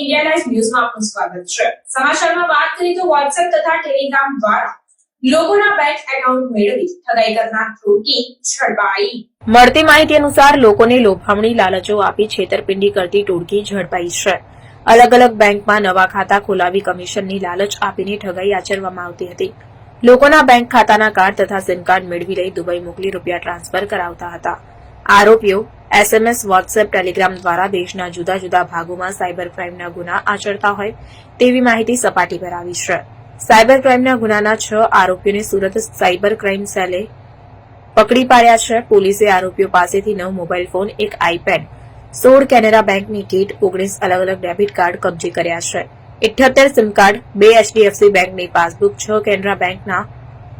India live ન્યૂઝમાં આપનું સ્વાગત છે. સમાચારમાં વાત કરીએ તો વોટ્સએપ તથા ટેલિગ્રામ દ્વારા લોકોના બેંક એકાઉન્ટ મેળવી ઠગાઈ કરનાર ટોળકી ઝડપાઈ. મળતી માહિતી અનુસાર લોકોને લોભામણી લાલચો આપી છેતરપિંડી કરતી ટોળકી ઝડપાઈ છે. અલગ અલગ બેંકમાં નવા ખાતા ખોલાવી કમિશનની લાલચ આપીને ઠગાઈ આચરવામાં આવતી હતી. લોકોના બેંક ખાતાના કાર્ડ તથા સિમ કાર્ડ મેળવી લઈ દુબઈ મોકલી રૂપિયા ટ્રાન્સફર કરાવતા હતા. આરોપીઓ એસએમએસ વોટ્સએપ ટેલિગ્રામ દ્વારા દેશના જુદા જુદા ભાગોમાં સાયબર ક્રાઇમના ગુના આચરતા હોય તેવી માહિતી સપાટી પર આવી છે. સાયબર ક્રાઇમના ગુનાના છ આરોપીઓને સુરત સાયબર ક્રાઇમ સેલે પકડી પાડ્યા છે. પોલીસે આરોપીઓ પાસેથી નવ મોબાઈલ ફોન, એક આઈપેડ, સોળ કેનેરા બેંકની કીટ, ઓગણીસ અલગ અલગ ડેબિટ કાર્ડ કબજે કર્યા છે. ઇઠ્યોતેર સિમ કાર્ડ, બે એચડીએફસી બેંકની પાસબુક, છ કેનરા બેંકના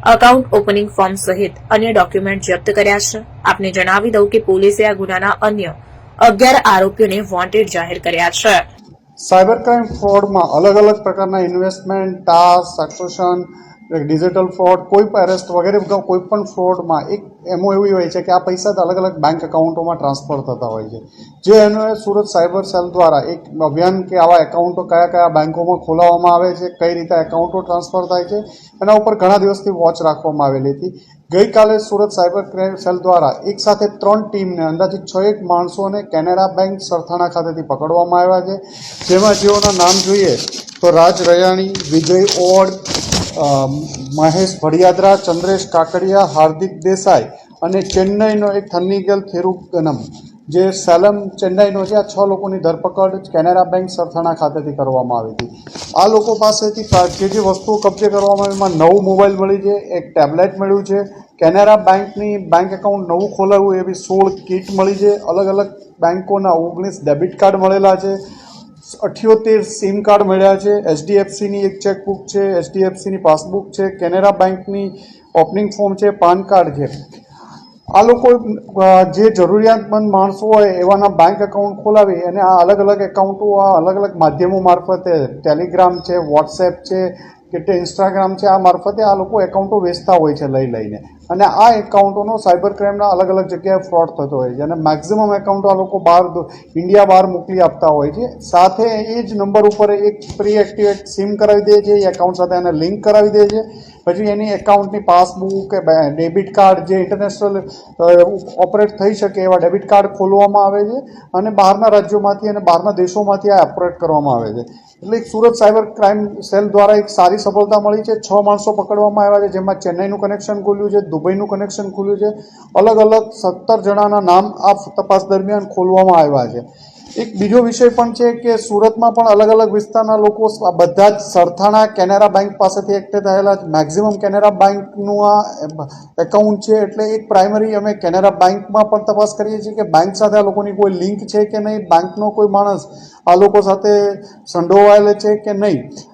અકાઉન્ટ ઓપનિંગ ફોર્મ સહિત અન્ય ડોક્યુમેન્ટ જપ્ત કર્યા છે. આપને જણાવી દઉં કે પોલીસે આ ગુનાના અન્ય અગિયાર આરોપીઓને વોન્ટેડ જાહેર કર્યા છે. સાયબર ક્રાઇમ ફ્રોડમાં અલગ અલગ પ્રકારના ઇન્વેસ્ટમેન્ટ, ટાસ્ક સક્સેશન ડિજિટલ ફ્રોડ કોઈ પણ એરેસ્ટ વગેરે કોઈ પણ ફ્રોડમાં એક એમાં એવું હોય છે કે આ પૈસા અલગ અલગ બેંક એકાઉન્ટોમાં ટ્રાન્સફર થતા હોય છે. જે એનો સુરત સાયબર સેલ દ્વારા એક અભિયાન કે આવા એકાઉન્ટો કયા કયા બેંકોમાં ખોલાવવામાં આવે છે, કઈ રીતે એકાઉન્ટો ટ્રાન્સફર થાય છે, એના ઉપર ઘણા દિવસથી વોચ રાખવામાં આવેલી હતી. ગઈકાલે સુરત સાયબર ક્રાઇમ સેલ દ્વારા એક સાથે ત્રણ ટીમને, અંદાજિત છ એક માણસોને કેનેરા બેંક સરથાણા ખાતેથી પકડવામાં આવ્યા છે. જેમાં જેઓના નામ જોઈએ તો રાજ રયાણી, વિજય ઓડ મહેશ ભડિયાદરા ચંદ્રેશ કાકડિયા, હાર્દિક દેસાઈ અને ચેન્નઈનો એક થન્નીગલ થેરુગનમ જે સેલમ ચેન્નઈનો છે. આ છ લોકોની ધરપકડ કેનેરા બેંક સરથાણા ખાતેથી કરવામાં આવી હતી. આ લોકો પાસેથી જે જે વસ્તુઓ કબજે કરવામાં આવી, એમાં નવું મોબાઈલ મળી છે, એક ટેબ્લેટ મળ્યું છે. કેનેરા બેંકની બેંક એકાઉન્ટ નવું ખોલાવ્યું એવી સોળ કીટ મળી છે. અલગ અલગ બેંકોના ઓગણીસ ડેબિટ કાર્ડ મળેલા છે. અઠ્યોતેર સિમ કાર્ડ મળ્યા છે, એચડીએફસીની એક ચેકબુક છે, એચડીએફસીની પાસબુક છે, કેનેરા બેંકની ઓપનિંગ ફોર્મ છે, પાન કાર્ડ છે. આ લોકો જે જરૂરિયાતમંદ માણસો હોય એવાના બેંક એકાઉન્ટ ખોલાવી અને આ અલગ અલગ એકાઉન્ટો આ અલગ અલગ માધ્યમો મારફતે ટેલિગ્રામ છે વોટ્સએપ છે કે ઇન્સ્ટાગ્રામ છે, આ મારફતે આ લોકો એકાઉન્ટો વેચતા હોય છે લઈ લઈને. અને આ એકાઉન્ટોનો સાયબર ક્રાઇમના અલગ અલગ જગ્યાએ ફ્રોડ થતો હોય છે. અને મેક્ઝિમમ એકાઉન્ટ આ લોકો બહાર ઇન્ડિયા બહાર મોકલી આપતા હોય છે. સાથે એ જ નંબર ઉપર એક પ્રી એક્ટિવેટ સિમ કરાવી દે છે. એ એકાઉન્ટ સાથે એને લિંક કરાવી દે છે. પછી એની એકાઉન્ટની પાસબુક કે ડેબિટ કાર્ડ જે ઇન્ટરનેશનલ ઓપરેટ થઈ શકે એવા ડેબિટ કાર્ડ ખોલવામાં આવે છે અને બહારના રાજ્યોમાંથી અને બહારના દેશોમાંથી આ ઓપરેટ કરવામાં આવે છે. એટલે એક સુરત સાયબર ક્રાઇમ સેલ દ્વારા એક સારી સફળતા મળી છે. છ માણસો પકડવામાં આવ્યા છે. જેમાં ચેન્નઈનું કનેક્શન ખોલ્યું છે. દુબઈનું કનેક્શન ખુલ્યું છે. અલગ અલગ સત્તર જણાના નામ આ તપાસ દરમિયાન ખોલવામાં આવ્યા છે. એક બીજો વિષય પણ છે કે સુરતમાં પણ અલગ અલગ વિસ્તારના લોકો બધા જ સરથાણા કેનેરા બેંક પાસેથી એકઠે થયેલા મેક્ઝિમમ કેનેરા બેંકનું આ એકાઉન્ટ છે એટલે એક પ્રાઇમરી અમે કેનેરા બેંકમાં પણ તપાસ કરીએ છીએ કે બેંક સાથે આ લોકોની કોઈ લિંક છે કે નહીં? બેંકનો કોઈ માણસ આ લોકો સાથે સંડોવાયેલો છે કે નહીં?